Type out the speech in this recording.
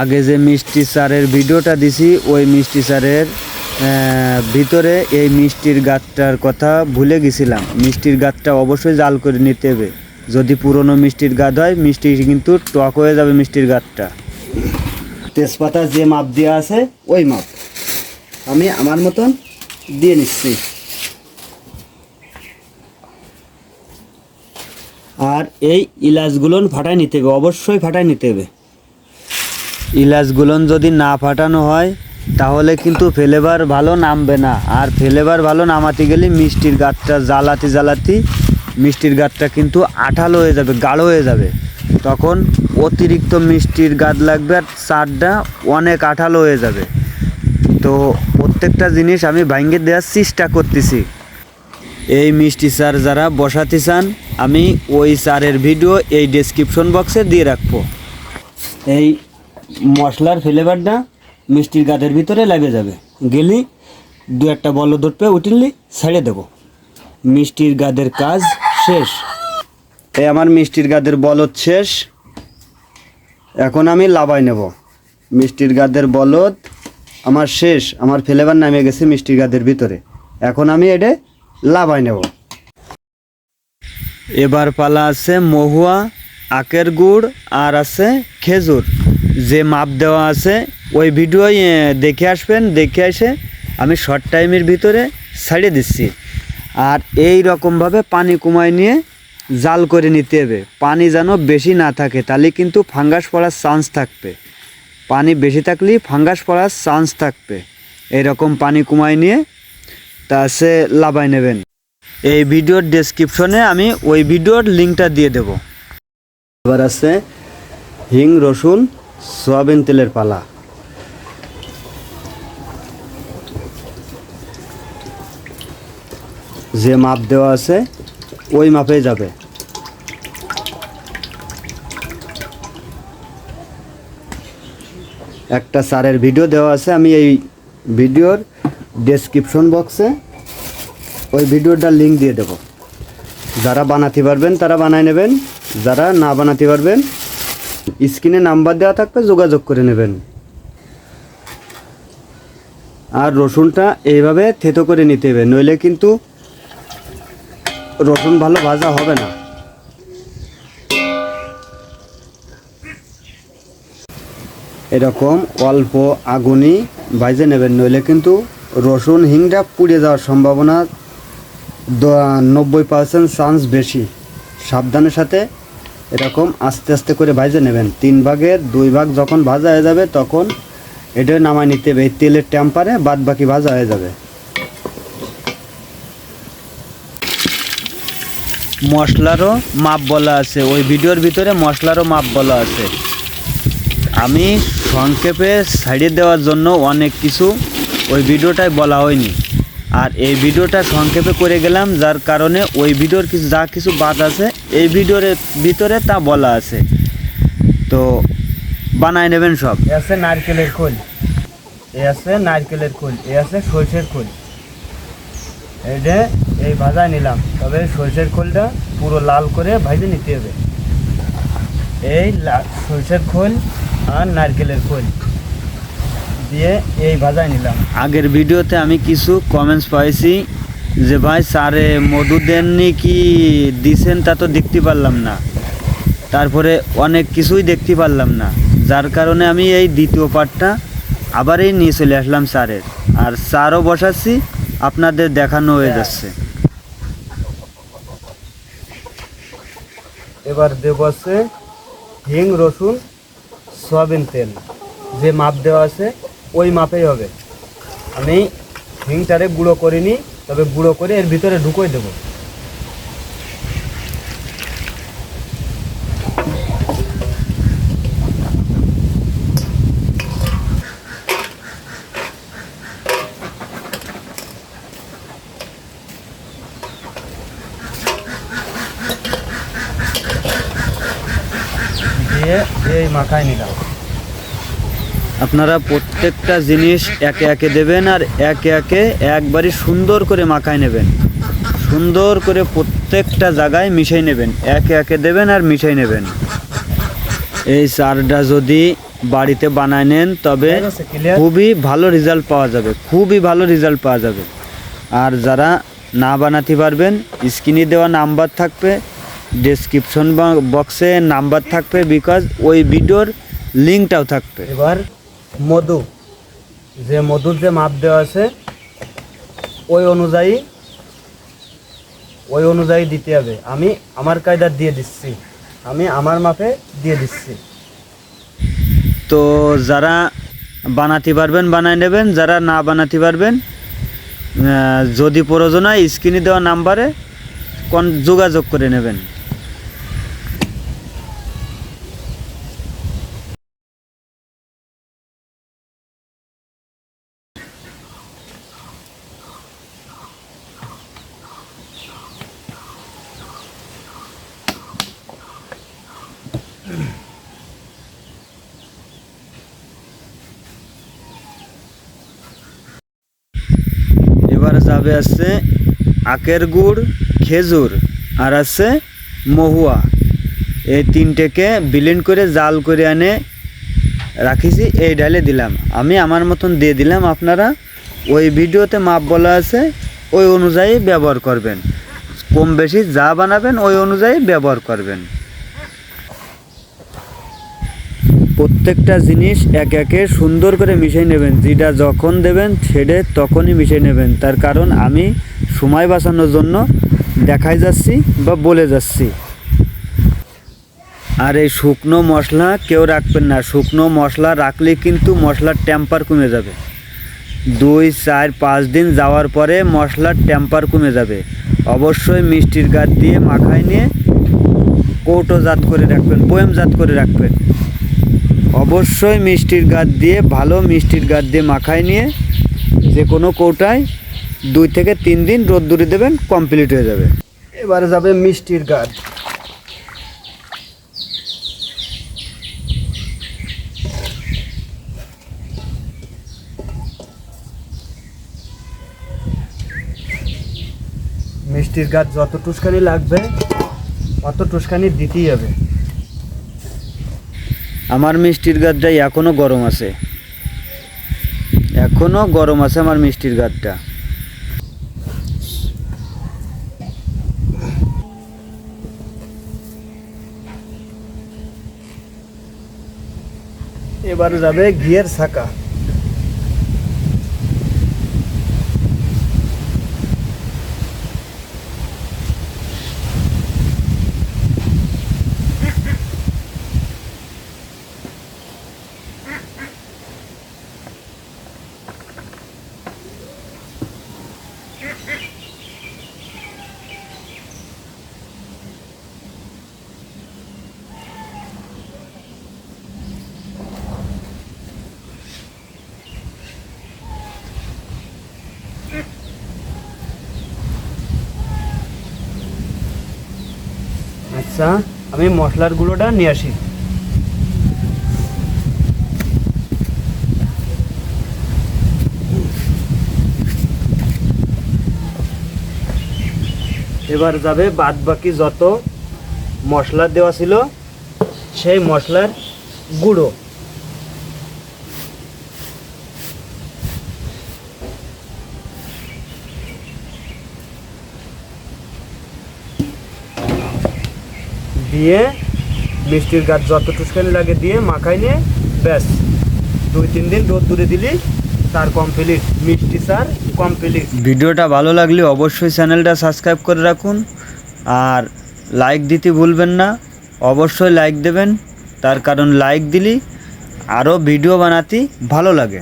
আগে যে মিষ্টি চারের ভিডিওটা দিছি, ওই মিষ্টি চারের ভিতরে এই মিষ্টির গাছটার কথা ভুলে গেছিলাম। মিষ্টির গাছটা অবশ্যই জাল করে নিতে হবে। যদি পুরনো মিষ্টির গাছ হয়, মিষ্টি কিন্তু টক হয়ে যাবে মিষ্টির গাছটা তেজপাতা যে মাপ দেওয়া আছে, ওই মাপ। আমি আমার মতন দিয়ে নিচ্ছি। আর এই ইলাচগুলো ফাটাই নিতে হবে, অবশ্যই ফাটাই নিতে হবে। ইলাচগুলন যদি না ফাটানো হয়, তাহলে কিন্তু ফেলেবার ভালো নামবে না। আর ফেলেবার ভালো নামাতে গেলে মিষ্টির গাছটা জ্বালাতে জ্বালাতে মিষ্টির গাছটা কিন্তু আঠালো হয়ে যাবে, গাঢ় হয়ে যাবে। তখন অতিরিক্ত মিষ্টির গাছ লাগবে আর চারটা অনেক আঠালো হয়ে যাবে। তো প্রত্যেকটা জিনিস আমি ভাঙ্গে দেওয়ার চেষ্টা করতেছি। এই মিষ্টি চার যারা বসাতে চান, আমি ওই চারের ভিডিও এই ডেসক্রিপশন বক্সে দিয়ে রাখব। এই মশলার ফ্লেভারটা মিষ্টির গাছের ভিতরে লাগে যাবে। গেলি, দু একটা বল ধরপে উঠিলি ছেড়ে দেবো। মিষ্টির গাদের কাজ শেষ। এই আমার মিষ্টির গাদের বলদ শেষ। এখন আমি লাভাই নেব। মিষ্টির গাদের বলদ আমার শেষ, আমার ফ্লেভার নামে গেছে মিষ্টির গাদের ভিতরে। এখন আমি এটা লাভাই নেব। এবার পালা আছে মহুয়া, আখের গুড়, আর আছে খেজুর। যে মাপ দেওয়া আছে, ওই ভিডিও দেখে আসবেন, দেখে এসে আমি শর্ট টাইমের ভিতরে ছাড়িয়ে দিচ্ছি। আর এই রকমভাবে পানি কমায় নিয়ে জাল করে নিতে হবে। পানি যেন বেশি না থাকে, তাহলে কিন্তু ফাঙ্গাস পড়ার চান্স থাকবে। পানি বেশি থাকলেই ফাঙ্গাস পড়ার চান্স থাকবে। এইরকম পানি কমায় নিয়ে তা সে লাভাই নেবেন। এই ভিডিওর ডেসক্রিপশনে আমি ওই ভিডিওর লিঙ্কটা দিয়ে দেব। এবার আছে হিং, রসুন সয়াবিন তেলের পালা। যে মাপ দেওয়া আছে, ওই মাপে যাবে। একটা সারের ভিডিও দেওয়া আছে, আমি এই ভিডিওর ডেসক্রিপশন বক্সে ওই ভিডিওটার লিঙ্ক দিয়ে দেবো। যারা বানাতে পারবেন, তারা বানায় নেবেন, যারা না বানাতে পারবেন স্ক্রিনে নাম্বার দেওয়া থাকবে, যোগাযোগ করে নেবেন। আর রসুনটা এইভাবে থেতো করে নিতে হবে, নইলে কিন্তু রসুন ভালো ভাজা হবে না। এরকম অল্প আগুনই ভাজে নেবেন, নইলে কিন্তু রসুন হিংটা পুড়ে যাওয়ার সম্ভাবনা নব্বই পার্সেন্ট চান্স বেশি। সাবধানের সাথে এরকম আস্তে আস্তে করে ভাজে নেবেন। তিন ভাগের দুই ভাগ যখন ভাজা হয়ে যাবে, তখন এটা নামায় নিতে হবে। তেলের টেম্পারে বাদ বাকি ভাজা হয়ে যাবে। মশলারও মাপ বলা আছে। ওই ভিডিওর ভিতরে মশলারও মাপ বলা আছে। আমি সংক্ষেপে ছাড়িয়ে দেওয়ার জন্য অনেক কিছু ওই ভিডিওটায় বলা হয়নি। আর এই ভিডিওটা সংক্ষেপে করে গেলাম, যার কারণে ওই ভিডিওর কিছু যা কিছু বাদ আছে, এই ভিডিওর ভিতরে তা বলা আছে। তো বানায় নেবেন সব। এ আছে নারকেলের খোল। এ আছে নারকেলের খোল। এ আছে সরষের খোল। এইটা এই ভাজা নিলাম। তবে সরষের খোলটা পুরো লাল করে ভাজে নিতে হবে। এই সরষের খোল আর নারকেলের খোল। দিয়ে এই ভাজায় নিলাম। আগের ভিডিওতে আমি কিছু কমেন্টস পাইছি যে ভাই স্যারে মধু দেননি কি? দিছেন তা তো দেখতে পারলাম না। তারপরে অনেক কিছুই দেখতে পারলাম না। যার কারণে আমি এই দ্বিতীয় পার্টটা আবারই নিয়ে চলে আসলাম স্যারের। আর স্যারও বসাচ্ছি আপনাদের দেখানো হয়ে যাচ্ছে। এবার দেব আছে হিং রসুন সয়াবিন তেল। যে মাপ দেওয়া আছে ওই মাপেই হবে। আমি হিংটারে গুঁড়ো করিনি, তবে গুঁড়ো করে এর ভিতরে ঢুকোই দেবো। দিয়ে এই মাখায় নিলাম। আপনারা প্রত্যেকটা জিনিস একে একে দেবেন আর একে একে একবারই সুন্দর করে মাখায় নেবেন। সুন্দর করে প্রত্যেকটা জায়গায় মিশাই নেবেন। একে একে দেবেন আর মিশাই নেবেন। এই চারটা যদি বাড়িতে বানায় নেন তবে খুবই ভালো রেজাল্ট পাওয়া যাবে। খুবই ভালো রেজাল্ট পাওয়া যাবে। আর যারা না বানাতে পারবেন স্ক্রিনে দেওয়া নাম্বার থাকবে ডেসক্রিপশন বক্সে নাম্বার থাকবে বিকজ ওই ভিডিওর লিঙ্কটাও থাকবে। এবার মধু। যে মধুর যে মাপ দেওয়া আছে, ওই অনুযায়ী ওই অনুযায়ী দিতে হবে। আমি আমার কায়দা দিয়ে দিচ্ছি। আমি আমার মাপে দিয়ে দিচ্ছি। তো যারা বানাতে পারবেন, বানায় নেবেন। যারা না বানাতে পারবেন যদি প্রয়োজন হয়, স্ক্রিনে দেওয়া নাম্বারে কোন যোগাযোগ করে নেবেন। যাবে আছে আখের গুড়, খেজুর আর আছে মহুয়া। এই তিনটেকে বিলিন করে জাল করে আনে রাখিছি, এই ডালে দিলাম। আমি আমার মতন দিয়ে দিলাম, আপনারা ওই ভিডিওতে মাপ বলা আছে, ওই অনুযায়ী ব্যবহার করবেন। কম বেশি যা বানাবেন, ওই অনুযায়ী ব্যবহার করবেন। প্রত্যেকটা জিনিস এক একে সুন্দর করে মিশিয়ে নেবেন। যেটা যখন দেবেন সেটা তখনই মিশিয়ে নেবেন। তার কারণ আমি সময় বাঁচানোর জন্য দেখাই যাচ্ছি বা বলে যাচ্ছি। আর এই শুকনো মশলা কেউ রাখবেন না। শুকনো মশলা রাখলে কিন্তু মশলার টেম্পার কমে যাবে। দুই, চার, পাঁচ দিন যাওয়ার পরে মশলার টেম্পার কমে যাবে। অবশ্যই মিষ্টির গাছ দিয়ে মাখায় নিয়ে কৌটোজাত করে রাখবেন বয়ামজাত করে রাখবেন। অবশ্যই মিষ্টির গাছ দিয়ে, ভালো মিষ্টির গাছ দিয়ে মাখায় নিয়ে যে কোনো কৌটায় দুই থেকে তিন দিন রোদ্দুরে দেবেন কমপ্লিট হয়ে যাবে। এবারে যাবে মিষ্টির গাছ। মিষ্টির গাছ যত টুসকানি লাগবে, অত টুসকানি দিতেই হবে। আমার মিষ্টির গাছটা এখনও গরম আছে। এখনও গরম আছে আমার মিষ্টির গাছটা। এবার যাবে ঘিয়ের ছাকা আচ্ছা আমি মশলার গুঁড়োটা নিয়ে আসি। এবার যাবে বাদ বাকি যত মশলা দেওয়া ছিল, সেই মশলার গুঁড়ো। দিয়ে মিষ্টির গাছ যত টুসকানি লাগে দিয়ে মাখাই নিয়ে ব্যাস। দুই, তিন দিন রোদ দূরে দিলি, তার কমপ্লিট মিষ্টি সার কমপ্লিট ভিডিওটা ভালো লাগলে অবশ্যই চ্যানেলটা সাবস্ক্রাইব করে রাখুন। আর লাইক দিতে ভুলবেন না, অবশ্যই লাইক দেবেন। তার কারণ লাইক দিলি, আরও ভিডিও বানাতে ভালো লাগে।